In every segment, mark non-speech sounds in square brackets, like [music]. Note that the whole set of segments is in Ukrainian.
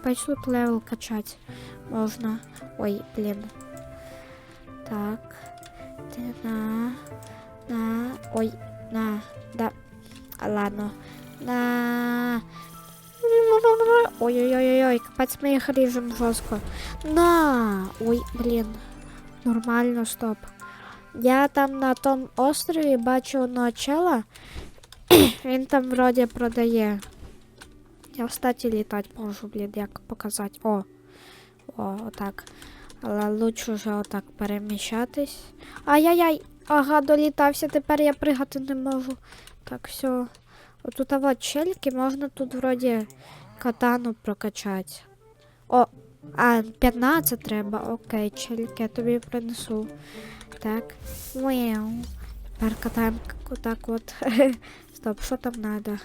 капець тут левел качать можна. Ой, блін. Так. Ти на. На. Ой, на. Да. А, ладно. На. Ой-ой-ой-ой, капець ми їх ріжемо жорстко. На. Ой, блін. Нормально, стоп. Я там на тому острові бачу одного чела. [coughs] Він там вроді продає. Я, кстати, літати можу, блін, як показати. О. О, отак. Але лучше вже отак переміщатись. Ай-яй-яй! Ага, долітався, тепер я пригати не можу. Так, все. Отут а от чельки, можна тут вроді катану прокачати. О, а, 15 треба. Окей, чельки, я тобі принесу. Так. Мяу. Тепер катаємо отак от. [laughs] Стоп, що там треба?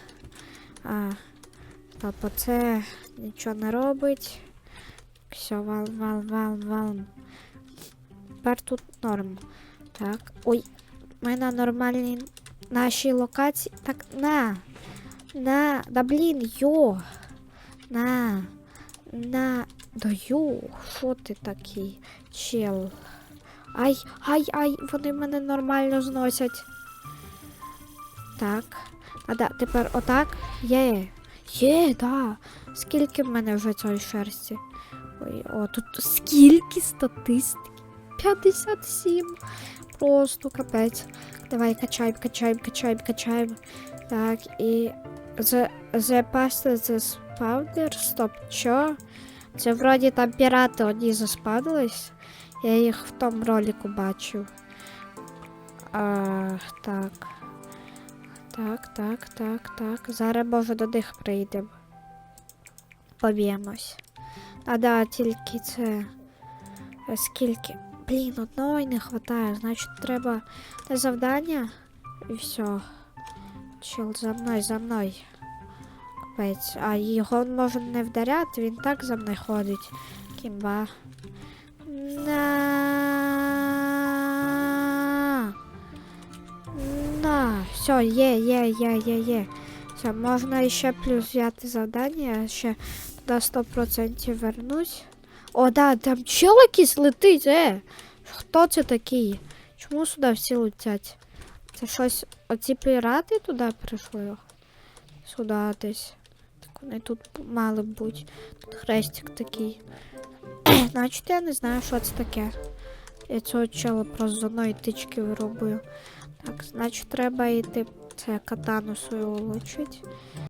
А, стоп, оце нічого не робить. Все, вал, вал, вал, вал. Тепер тут норм. Так. Ой, ми на нормальній нашій локації. Так, на. На. Да блін, йо. На. На. Да йо. Що ти такий? Чел. Ай, ай, ай, вони мене нормально зносять. Так. А да, тепер отак. Є. Є, да. Скільки в мене вже цієї шерсті? Ой, о, тут скільки статистики? 57. Просто капець. Давай качаємо, качаємо, качаємо, качаємо. Так, і the, the the spawner. Стоп, що? Це вроді там пірати одні заспавнились. Я їх в тому ролику бачив. А, так. Так, так, так, так. Зараз може до них прийдемо. Поб'ємось. А да, тільки це. е, Скільки? Блін, одного й не вистачає. Значить, треба те завдання. І все. Чел, за мною, за мною. Капець. А його може не вдаряти, він так за мною ходить. Кімба. Все, є, є, є, є, є. Все, можна ще плюс взяти завдання, ще туди 100% вернусь. О, да, там чел якийсь е. Хто це такий? Чому сюди всі летять? Це щось. Оці пірати туди прийшли? Сюди десь. Так вони тут мали б бути. Тут хрестик такий. [coughs] Значить, я не знаю, що це таке. Я цього чела просто з одної тички виробую. Так, значить, треба йти це катану свою улучшить.